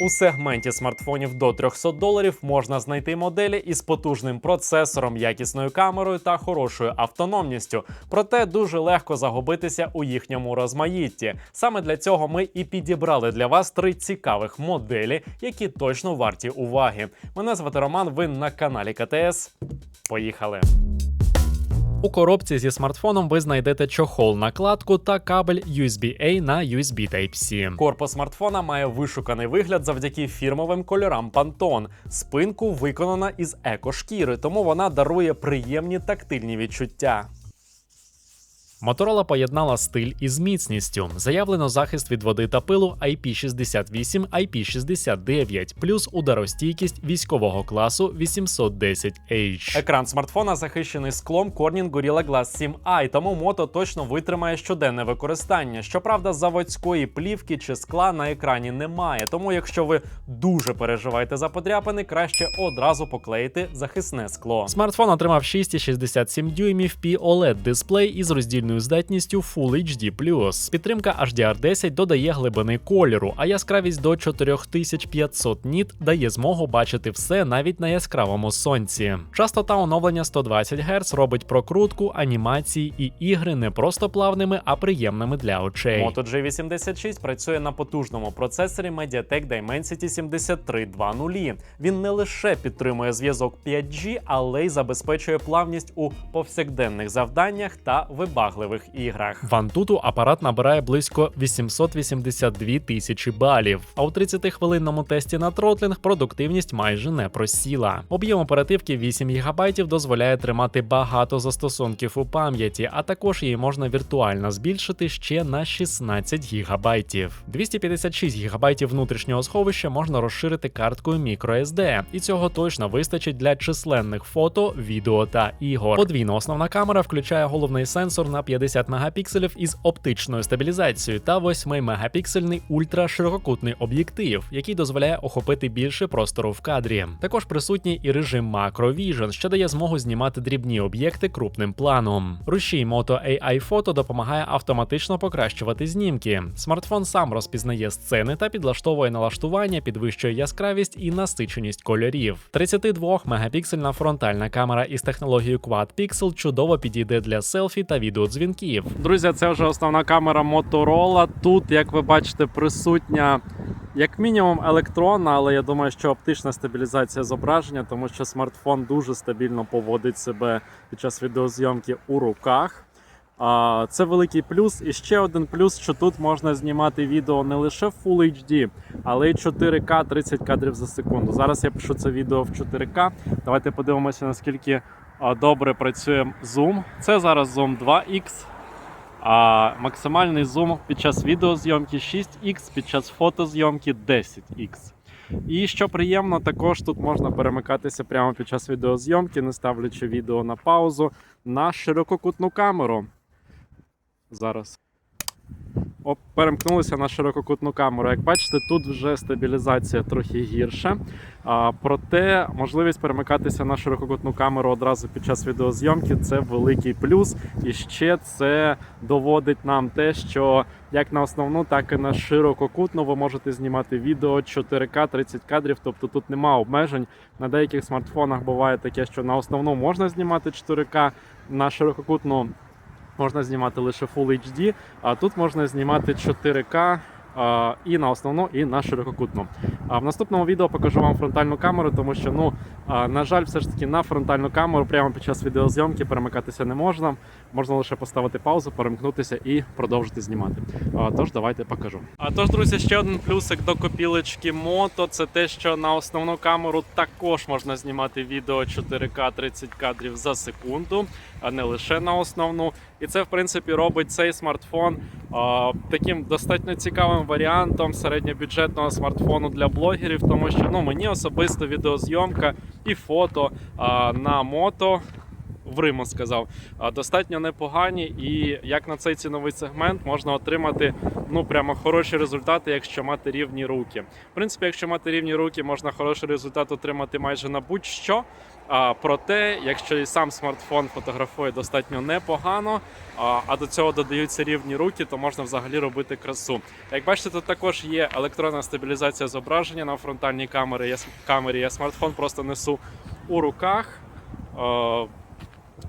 У сегменті смартфонів до 300 доларів можна знайти моделі із потужним процесором, якісною камерою та хорошою автономністю. Проте дуже легко загубитися у їхньому розмаїтті. Саме для цього ми і підібрали для вас три цікавих моделі, які точно варті уваги. Мене звати Роман. Ви на каналі КТС. Поїхали. У коробці зі смартфоном ви знайдете чохол накладку та кабель USB-A на USB Type-C. Корпус смартфона має вишуканий вигляд завдяки фірмовим кольорам Pantone. Спинку виконана із еко-шкіри, тому вона дарує приємні тактильні відчуття. Моторола поєднала стиль із міцністю. Заявлено захист від води та пилу IP68, IP69, плюс ударостійкість військового класу 810H. Екран смартфона захищений склом Corning Gorilla Glass 7i, тому мото точно витримає щоденне використання. Щоправда, заводської плівки чи скла на екрані немає. Тому, якщо ви дуже переживаєте за подряпини, краще одразу поклеїти захисне скло. Смартфон отримав 6,67 дюймів POLED дисплей із роздільною здатністю Full HD+. Підтримка HDR10 додає глибини кольору, а яскравість до 4500 ніт дає змогу бачити все навіть на яскравому сонці. Частота оновлення 120 Гц робить прокрутку, анімації і ігри не просто плавними, а приємними для очей. Moto G86 працює на потужному процесорі Mediatek Dimensity 7320. Він не лише підтримує зв'язок 5G, але й забезпечує плавність у повсякденних завданнях та вибагливих іграх. В Antutu апарат набирає близько 882 тисячі балів. А у 30-хвилинному тесті на тротлінг продуктивність майже не просіла. Об'єм оперативки 8 ГБ дозволяє тримати багато застосунків у пам'яті, а також її можна віртуально збільшити ще на 16 ГБ. 256 ГБ внутрішнього сховища можна розширити карткою microSD, і цього точно вистачить для численних фото, відео та ігор. Подвійна основна камера включає головний сенсор на 50 мегапікселів із оптичною стабілізацією та 8 мегапіксельний ультраширококутний об'єктив, який дозволяє охопити більше простору в кадрі. Також присутній і режим Macro Vision, що дає змогу знімати дрібні об'єкти крупним планом. Рушій Moto AI Photo допомагає автоматично покращувати знімки. Смартфон сам розпізнає сцени та підлаштовує налаштування, підвищує яскравість і насиченість кольорів. 32 мегапіксельна фронтальна камера із технологією Quad Pixel чудово підійде для селфі та відеодзвінків. Друзі, це вже основна камера Motorola. Тут, як ви бачите, присутня як мінімум електронна, але я думаю, що оптична стабілізація зображення, тому що смартфон дуже стабільно поводить себе під час відеозйомки у руках. Це великий плюс. І ще один плюс, що тут можна знімати відео не лише в Full HD, але й 4К 30 кадрів за секунду. Зараз я пишу це відео в 4К. Давайте подивимося, наскільки добре працює зум. Це зараз зум 2X. А максимальний зум під час відеозйомки 6X, під час фотозйомки 10X. І що приємно, також тут можна перемикатися прямо під час відеозйомки, не ставлячи відео на паузу на ширококутну камеру. Зараз. Перемкнулися на ширококутну камеру. Як бачите, тут вже стабілізація трохи гірша. А, проте можливість перемикатися на ширококутну камеру одразу під час відеозйомки це великий плюс. І ще це доводить нам те, що як на основну, так і на ширококутну ви можете знімати відео 4К 30 кадрів. Тобто тут нема обмежень. На деяких смартфонах буває таке, що на основну можна знімати 4К, на ширококутну можна знімати лише Full HD, а тут можна знімати 4К і на основну, і на ширококутну. А в наступному відео покажу вам фронтальну камеру, тому що, ну, на жаль, все ж таки на фронтальну камеру прямо під час відеозйомки перемикатися не можна. Можна лише поставити паузу, перемкнутися і продовжити знімати. Тож давайте покажу. А тож, друзі, ще один плюсик до копілочки Moto це те, що на основну камеру також можна знімати відео 4К 30 кадрів за секунду, а не лише на основну. І це, в принципі, робить цей смартфон а, таким достатньо цікавим варіантом середньобюджетного смартфону для блогерів, тому що ну, мені особисто відеозйомка і фото а, на мото в Риму сказав, достатньо непогані. І як на цей ціновий сегмент можна отримати ну прямо хороші результати, якщо мати рівні руки. В принципі, якщо мати рівні руки, можна хороший результат отримати майже на будь-що. А проте, якщо і сам смартфон фотографує достатньо непогано, а, а до цього додаються рівні руки, то можна взагалі робити красу. Як бачите, тут також є електронна стабілізація зображення на фронтальній камері. Я, камері. Я смартфон просто несу у руках. Е,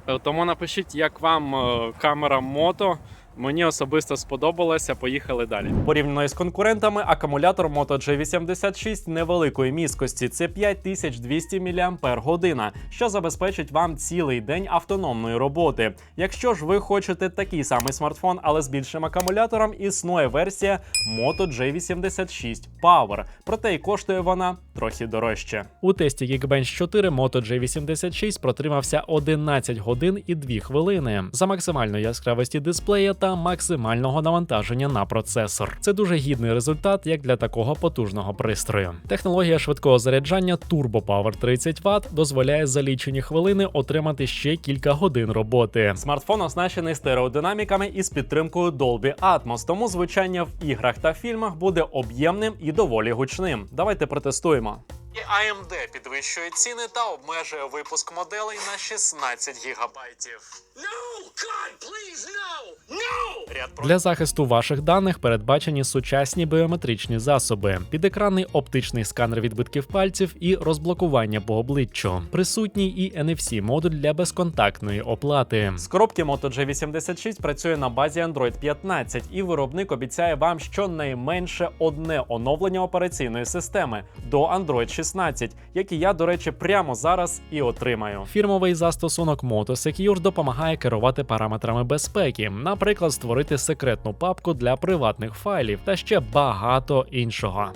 е, Тому напишіть, як вам е, камера мото. Мені особисто сподобалося. Поїхали далі. Порівняно із конкурентами, акумулятор Moto G86 невеликої міськості. Це 5200 мАч, що забезпечить вам цілий день автономної роботи. Якщо ж ви хочете такий самий смартфон, але з більшим акумулятором, існує версія Moto G86 Power. Проте і коштує вона трохи дорожче. У тесті Geekbench 4 Moto G86 протримався 11 годин і 2 хвилини за максимальної яскравості дисплея та максимального навантаження на процесор. Це дуже гідний результат як для такого потужного пристрою. Технологія швидкого заряджання Turbo Power 30 Вт дозволяє за лічені хвилини отримати ще кілька годин роботи. Смартфон оснащений стереодинаміками із підтримкою Dolby Atmos, тому звучання в іграх та фільмах буде об'ємним і доволі гучним. Давайте протестуємо. І AMD підвищує ціни та обмежує випуск моделей на 16 гігабайтів. No! God, please, no! No! Ряд для захисту ваших даних передбачені сучасні біометричні засоби, підекранний оптичний сканер відбитків пальців і розблокування по обличчю. Присутній і NFC модуль для безконтактної оплати. З коробки Moto G86 працює на базі Android 15, і виробник обіцяє вам щонайменше одне оновлення операційної системи до Android 16, який я, до речі, прямо зараз і отримаю. Фірмовий застосунок Moto Secure допомагає керувати параметрами безпеки, наприклад, створити секретну папку для приватних файлів та ще багато іншого.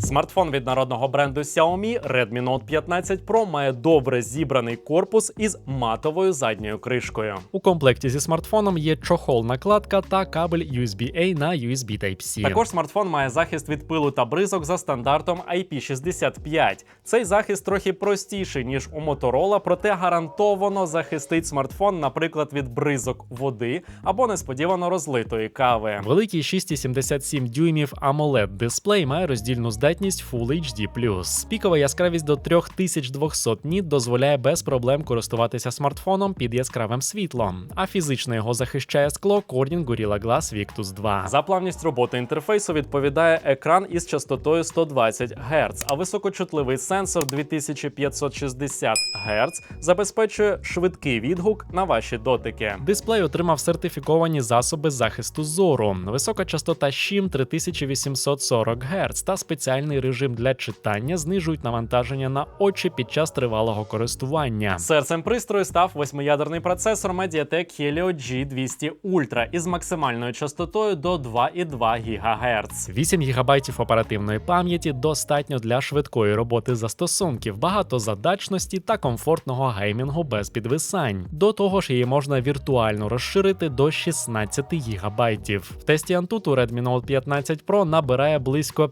Смартфон від народного бренду Xiaomi Redmi Note 15 Pro має добре зібраний корпус із матовою задньою кришкою. У комплекті зі смартфоном є чохол-накладка та кабель USB-A на USB Type-C. Також смартфон має захист від пилу та бризок за стандартом IP65. Цей захист трохи простіший ніж у Motorola, проте гарантовано захистить смартфон, наприклад, від бризок води або несподівано розлитої кави. Великий 6,77 дюймів AMOLED дисплей має роздільну здатність Full HD+. Пікова яскравість до 3200 ніт дозволяє без проблем користуватися смартфоном під яскравим світлом, а фізично його захищає скло Corning Gorilla Glass Victus 2. За плавність роботи інтерфейсу відповідає екран із частотою 120 Гц, а високочутливий сенсор 2560 Гц забезпечує швидкий відгук на ваші дотики. Дисплей отримав сертифіковані засоби захисту зору, висока частота щім 3840 Гц та спеціальний режим для читання знижують навантаження на очі під час тривалого користування. Серцем пристрою став восьмиядерний процесор Mediatek Helio G200 Ultra із максимальною частотою до 2,2 ГГц. 8 ГБ оперативної пам'яті достатньо для швидкої роботи застосунків, багатозадачності та комфортного геймінгу без підвисань. До того ж, її можна віртуально розширити до 16 ГБ. В тесті Antutu Redmi Note 15 Pro набирає близько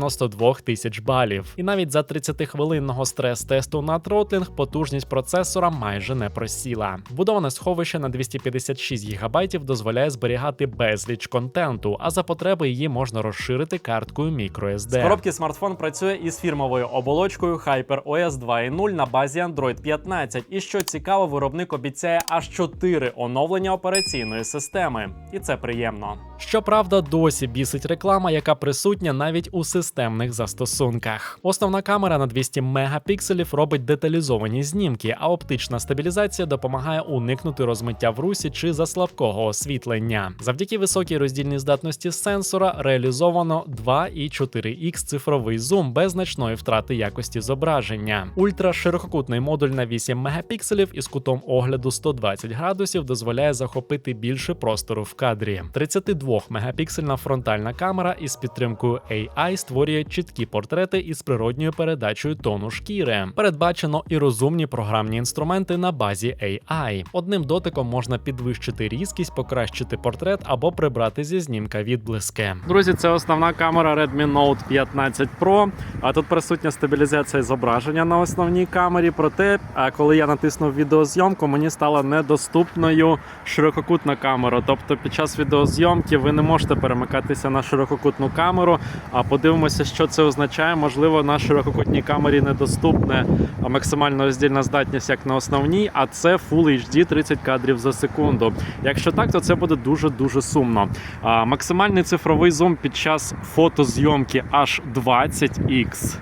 592 тисяч балів. І навіть за 30-хвилинного стрес-тесту на тротлінг потужність процесора майже не просіла. Вбудоване сховище на 256 ГБ дозволяє зберігати безліч контенту, а за потреби її можна розширити карткою microSD. З коробки смартфон працює із фірмовою оболочкою HyperOS 2.0 на базі Android 15. І що цікаво, виробник обіцяє аж 4 оновлення операційної системи, і це приємно. Щоправда, досі бісить реклама, яка присутня навіть у системних застосунках. Основна камера на 200 мегапікселів робить деталізовані знімки, а оптична стабілізація допомагає уникнути розмиття в русі чи заслабкого освітлення. Завдяки високій роздільній здатності сенсора реалізовано 2 і 4х цифровий зум без значної втрати якості зображення. Ультраширококутний модуль на 8 мегапікселів із кутом огляду 120 градусів дозволяє захопити більше простору в кадрі. 32 2-мегапіксельна фронтальна камера із підтримкою AI створює чіткі портрети із природньою передачею тону шкіри. Передбачено і розумні програмні інструменти на базі AI. Одним дотиком можна підвищити різкість, покращити портрет або прибрати зі знімка відблиски. Друзі, це основна камера Redmi Note 15 Pro. А тут присутня стабілізація зображення на основній камері. Проте, а коли я натиснув відеозйомку, мені стала недоступною ширококутна камера. Тобто, під час відеозйомки ви не можете перемикатися на ширококутну камеру. А подивимося, що це означає. Можливо, на ширококутній камері недоступне а, максимальна роздільна здатність як на основній, а це Full HD 30 кадрів за секунду. Якщо так, то це буде дуже дуже сумно. А, максимальний цифровий зум під час фотозйомки аж 20x.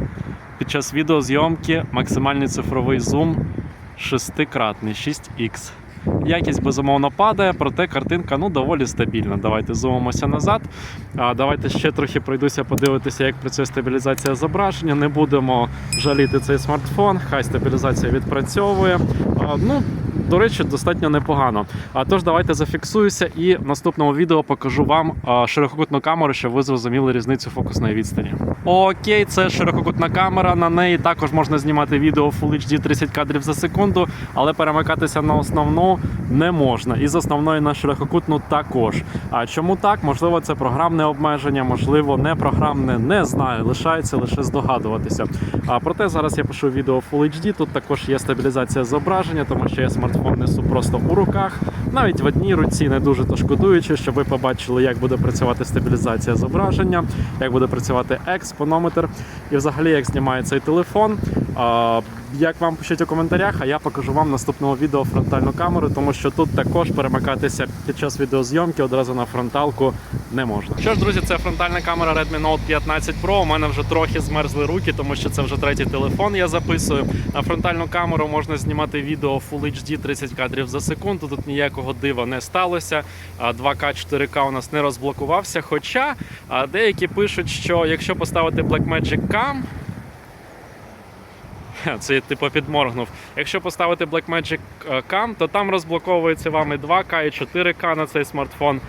Під час відеозйомки максимальний цифровий зум шестикратний 6x. Якість безумовно падає, проте картинка ну доволі стабільна. Давайте зумимося назад. А, давайте ще трохи пройдуся подивитися, як працює стабілізація зображення. Не будемо жаліти цей смартфон. Хай стабілізація відпрацьовує. А, ну, до речі, достатньо непогано. А тож давайте зафіксуюся і в наступному відео покажу вам ширококутну камеру, щоб ви зрозуміли різницю фокусної відстані. Окей, це ширококутна камера. На неї також можна знімати відео Full HD 30 кадрів за секунду, але перемикатися на основну не можна. І з основної на ширококутну також. А чому так? Можливо, це програмне обмеження, можливо, не програмне, не знаю. Лишається лише здогадуватися. А проте зараз я пишу відео Full HD. Тут також є стабілізація зображення, тому що я смартфон несу просто у руках, навіть в одній руці, не дуже то шкодуючи, щоб ви побачили, як буде працювати стабілізація зображення, як буде працювати експонометр і взагалі як знімає цей телефон. Як вам пишіть у коментарях, а я покажу вам в наступному відео фронтальну камеру, тому що тут також перемикатися під час відеозйомки одразу на фронталку не можна. Що ж, друзі, це фронтальна камера Redmi Note 15 Pro. У мене вже трохи змерзли руки, тому що це вже третій телефон. Я записую. На фронтальну камеру можна знімати відео Full HD 30 кадрів за секунду. Тут ніякого дива не сталося. 2К 4К у нас не розблокувався. Хоча деякі пишуть, що якщо поставити Blackmagic Cam, Це типу підморгнув. Якщо поставити Blackmagic е, Cam, то там розблоковується вам і 2К, і 4К на цей смартфон.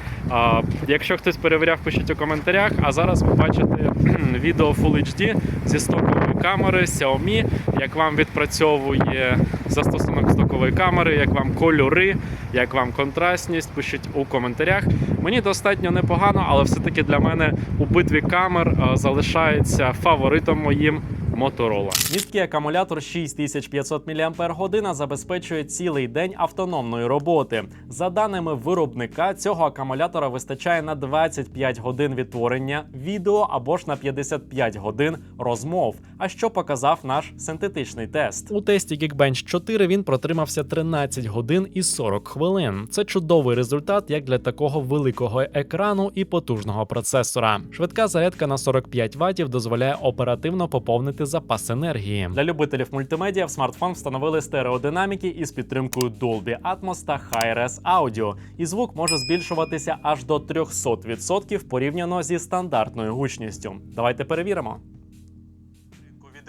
Якщо хтось перевіряв, пишіть у коментарях. А зараз ви бачите відео Full HD зі стокової камери Xiaomi, як вам відпрацьовує застосунок стокової камери, як вам кольори, як вам контрастність. Пишіть у коментарях. Мені достатньо непогано, але все-таки для мене у битві камер е, залишається фаворитом моїм. Motorola. Місткий акумулятор 6500 мАч забезпечує цілий день автономної роботи. За даними виробника, цього акумулятора вистачає на 25 годин відтворення відео або ж на 55 годин розмов. А що показав наш синтетичний тест? У тесті Geekbench 4 він протримався 13 годин і 40 хвилин. Це чудовий результат як для такого великого екрану і потужного процесора. Швидка зарядка на 45 Вт дозволяє оперативно поповнити запас енергії. Для любителів мультимедіа в смартфон встановили стереодинаміки із підтримкою Dolby Atmos та Hi-Res Audio. І звук може збільшуватися аж до 300% порівняно зі стандартною гучністю. Давайте перевіримо.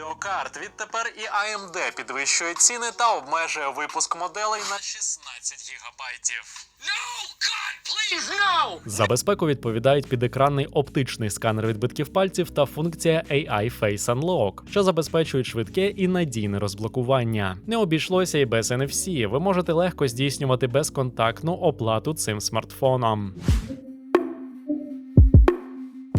Відеокарт відтепер і AMD підвищує ціни та обмежує випуск моделей на 16 гігабайтів. No! God, please, no! За безпеку відповідають підекранний оптичний сканер відбитків пальців та функція AI Face Unlock, що забезпечують швидке і надійне розблокування. Не обійшлося і без NFC. Ви можете легко здійснювати безконтактну оплату цим смартфоном.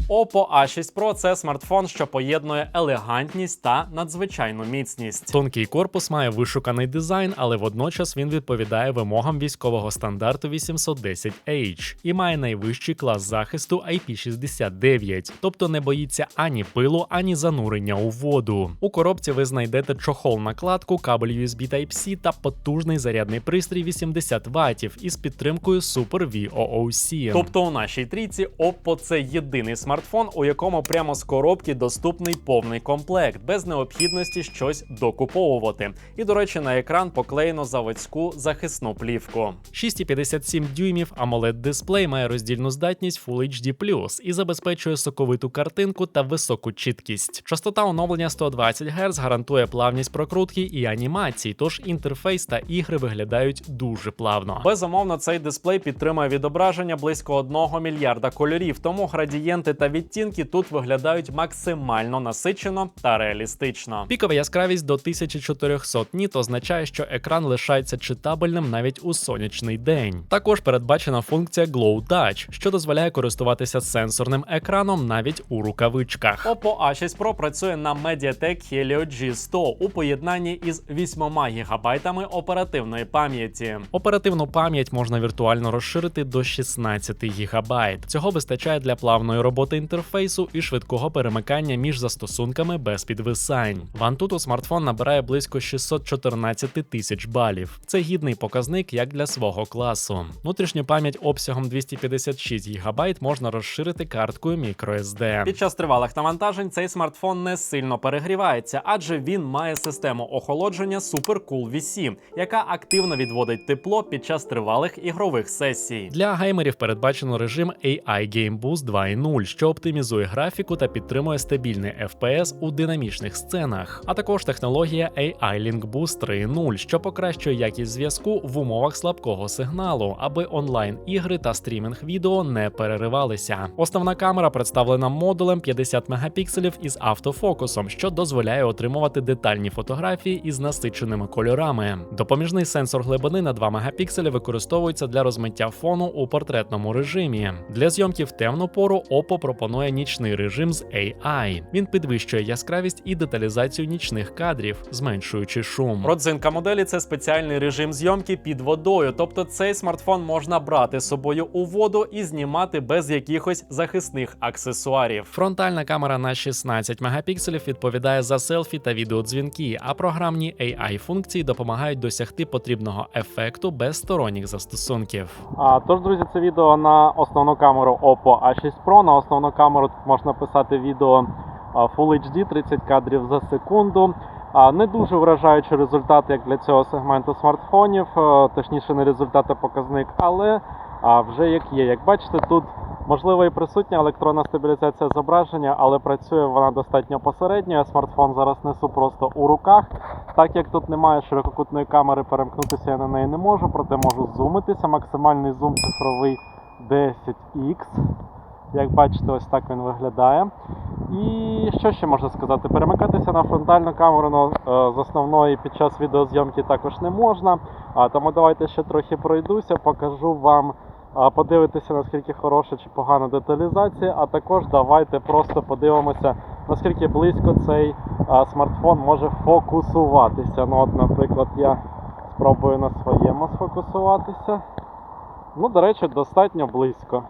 Oppo A6 Pro – це смартфон, що поєднує елегантність та надзвичайну міцність. Тонкий корпус має вишуканий дизайн, але водночас він відповідає вимогам військового стандарту 810H і має найвищий клас захисту IP69, тобто не боїться ані пилу, ані занурення у воду. У коробці ви знайдете чохол накладку, кабель USB Type-C та потужний зарядний пристрій 80 Вт із підтримкою Super VOOC. Тобто у нашій трійці Oppo це єдиний смартфон, смартфон, у якому прямо з коробки доступний повний комплект, без необхідності щось докуповувати. І, до речі, на екран поклеєно заводську захисну плівку. 6,57 дюймів amoled дисплей має роздільну здатність Full HD+, і забезпечує соковиту картинку та високу чіткість. Частота оновлення 120 Гц гарантує плавність прокрутки і анімацій, тож інтерфейс та ігри виглядають дуже плавно. Безумовно, цей дисплей підтримує відображення близько 1 мільярда кольорів, тому градієнти та відтінки тут виглядають максимально насичено та реалістично. Пікова яскравість до 1400 ніт означає, що екран лишається читабельним навіть у сонячний день. Також передбачена функція Glow Touch, що дозволяє користуватися сенсорним екраном навіть у рукавичках. Oppo A6 Pro працює на Mediatek Helio G100 у поєднанні із 8 ГБ оперативної пам'яті. Оперативну пам'ять можна віртуально розширити до 16 ГБ. Цього вистачає для плавної роботи інтерфейсу і швидкого перемикання між застосунками без підвисань. В Antutu смартфон набирає близько 614 тисяч балів. Це гідний показник як для свого класу. Внутрішню пам'ять обсягом 256 ГБ можна розширити карткою microSD. Під час тривалих навантажень цей смартфон не сильно перегрівається, адже він має систему охолодження SuperCool V7, яка активно відводить тепло під час тривалих ігрових сесій. Для геймерів передбачено режим AI Game Boost 2.0, що оптимізує графіку та підтримує стабільний FPS у динамічних сценах, а також технологія AI Link Boost 3.0, що покращує якість зв'язку в умовах слабкого сигналу, аби онлайн-ігри та стрімінг відео не переривалися. Основна камера представлена модулем 50 мегапікселів із автофокусом, що дозволяє отримувати детальні фотографії із насиченими кольорами. Допоміжний сенсор глибини на 2 мегапікселі використовується для розмиття фону у портретному режимі. Для зйомки в темну пору Oppo пропонує нічний режим з AI. Він підвищує яскравість і деталізацію нічних кадрів, зменшуючи шум. Родзинка моделі це спеціальний режим зйомки під водою, тобто цей смартфон можна брати з собою у воду і знімати без якихось захисних аксесуарів. Фронтальна камера на 16 мегапікселів відповідає за селфі та відеодзвінки, а програмні AI функції допомагають досягти потрібного ефекту без сторонніх застосунків. А, тож, друзі, це відео на основну камеру Oppo A6 Pro. На основну камеру тут можна писати відео Full HD 30 кадрів за секунду. Не дуже вражаючий результат, як для цього сегменту смартфонів, точніше, не результат, а показник, але вже як є. Як бачите, тут можливо і присутня електронна стабілізація зображення, але працює вона достатньо посередньо. Я смартфон зараз несу просто у руках. Так як тут немає ширококутної камери, перемкнутися я на неї не можу, проте можу зумитися. Максимальний зум цифровий 10x. Як бачите, ось так він виглядає. І що ще можна сказати? Перемикатися на фронтальну камеру ну, е, з основної під час відеозйомки також не можна. Тому давайте ще трохи пройдуся, покажу вам, подивитися, наскільки хороша чи погана деталізація, а також давайте просто подивимося, наскільки близько цей смартфон може фокусуватися. Ну, от, наприклад, я спробую на своєму сфокусуватися. Ну, до речі, достатньо близько.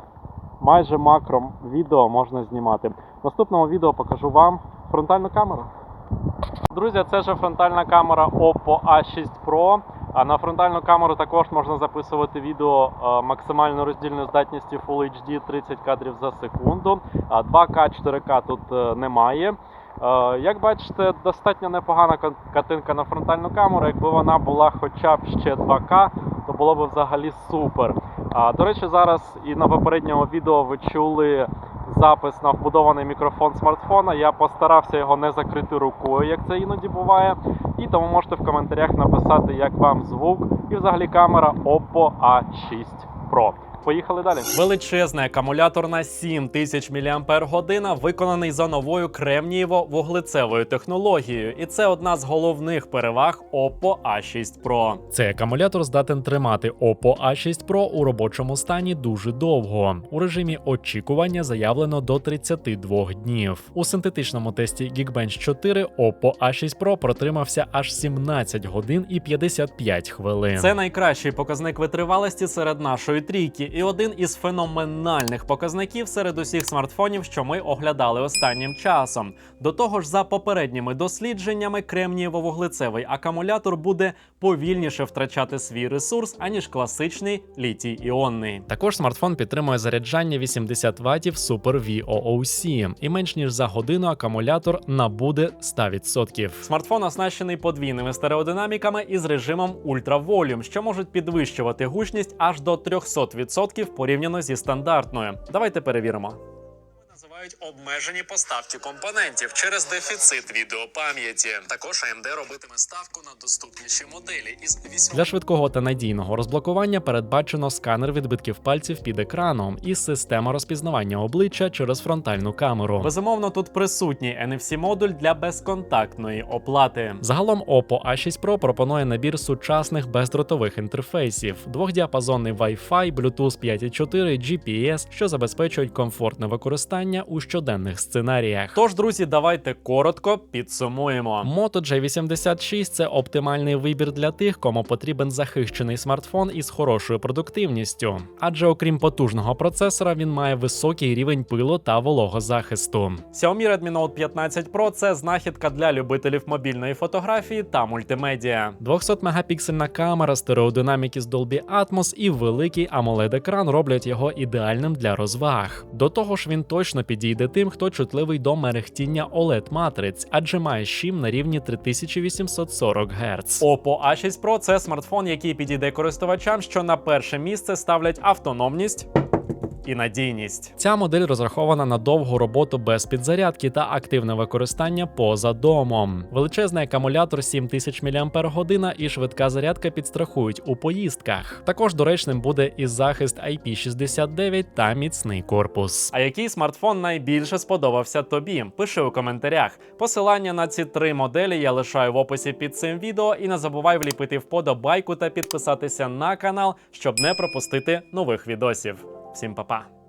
Майже макром відео можна знімати. В наступному відео покажу вам фронтальну камеру. Друзі, це ж фронтальна камера Oppo A6 Pro. А на фронтальну камеру також можна записувати відео е, максимальною роздільною здатністю Full HD 30 кадрів за секунду. А 2К, 4К тут е, немає. Е, Як бачите, достатньо непогана картинка на фронтальну камеру. Якби вона була хоча б ще 2К, то було б взагалі супер. А, до речі, зараз і на попередньому відео ви чули запис на вбудований мікрофон смартфона. Я постарався його не закрити рукою, як це іноді буває. І тому можете в коментарях написати, як вам звук і взагалі камера Oppo A6 Pro. Поїхали далі. Величезний акумулятор на 7000 мАч виконаний за новою кремнієво-вуглецевою технологією, і це одна з головних переваг Oppo A6 Pro. Цей акумулятор здатен тримати Oppo A6 Pro у робочому стані дуже довго. У режимі очікування заявлено до 32 днів. У синтетичному тесті Geekbench 4 Oppo A6 Pro протримався аж 17 годин і 55 хвилин. Це найкращий показник витривалості серед нашої трійки, і один із феноменальних показників серед усіх смартфонів, що ми оглядали останнім часом. До того ж, за попередніми дослідженнями, кремнієво-вуглецевий акумулятор буде повільніше втрачати свій ресурс, аніж класичний літій іонний. Також смартфон підтримує заряджання 80 Вт Super VOOC, і менш ніж за годину акумулятор набуде 100%. Смартфон оснащений подвійними стереодинаміками із режимом Volume, що можуть підвищувати гучність аж до 300% порівняно зі стандартною. Давайте перевіримо. Називають обмежені поставки компонентів через дефіцит відеопам'яті. Також AMD робитиме ставку на доступніші моделі із 8... Для швидкого та надійного розблокування передбачено сканер відбитків пальців під екраном і система розпізнавання обличчя через фронтальну камеру. Безумовно, тут присутній NFC-модуль для безконтактної оплати. Загалом Oppo A6 Pro пропонує набір сучасних бездротових інтерфейсів, двохдіапазонний Wi-Fi, Bluetooth 5.4, GPS, що забезпечують комфортне використання у щоденних сценаріях. Тож, друзі, давайте коротко підсумуємо. Moto G86 – це оптимальний вибір для тих, кому потрібен захищений смартфон із хорошою продуктивністю. Адже окрім потужного процесора, він має високий рівень пилу та вологозахисту. Xiaomi Redmi Note 15 Pro – це знахідка для любителів мобільної фотографії та мультимедіа. 200-мегапіксельна камера, стереодинаміки з Dolby Atmos і великий amoled екран роблять його ідеальним для розваг. До того ж, він точно підійде тим, хто чутливий до мерехтіння oled матриць, адже має щим на рівні 3840 Гц. Oppo A6 Pro – це смартфон, який підійде користувачам, що на перше місце ставлять автономність. І надійність. Ця модель розрахована на довгу роботу без підзарядки та активне використання поза домом. Величезний акумулятор 7000 мАч і швидка зарядка підстрахують у поїздках. Також доречним буде і захист IP69 та міцний корпус. А який смартфон найбільше сподобався тобі? Пиши у коментарях. Посилання на ці три моделі я лишаю в описі під цим відео. І не забувай вліпити вподобайку та підписатися на канал, щоб не пропустити нових відосів. Всім па-па!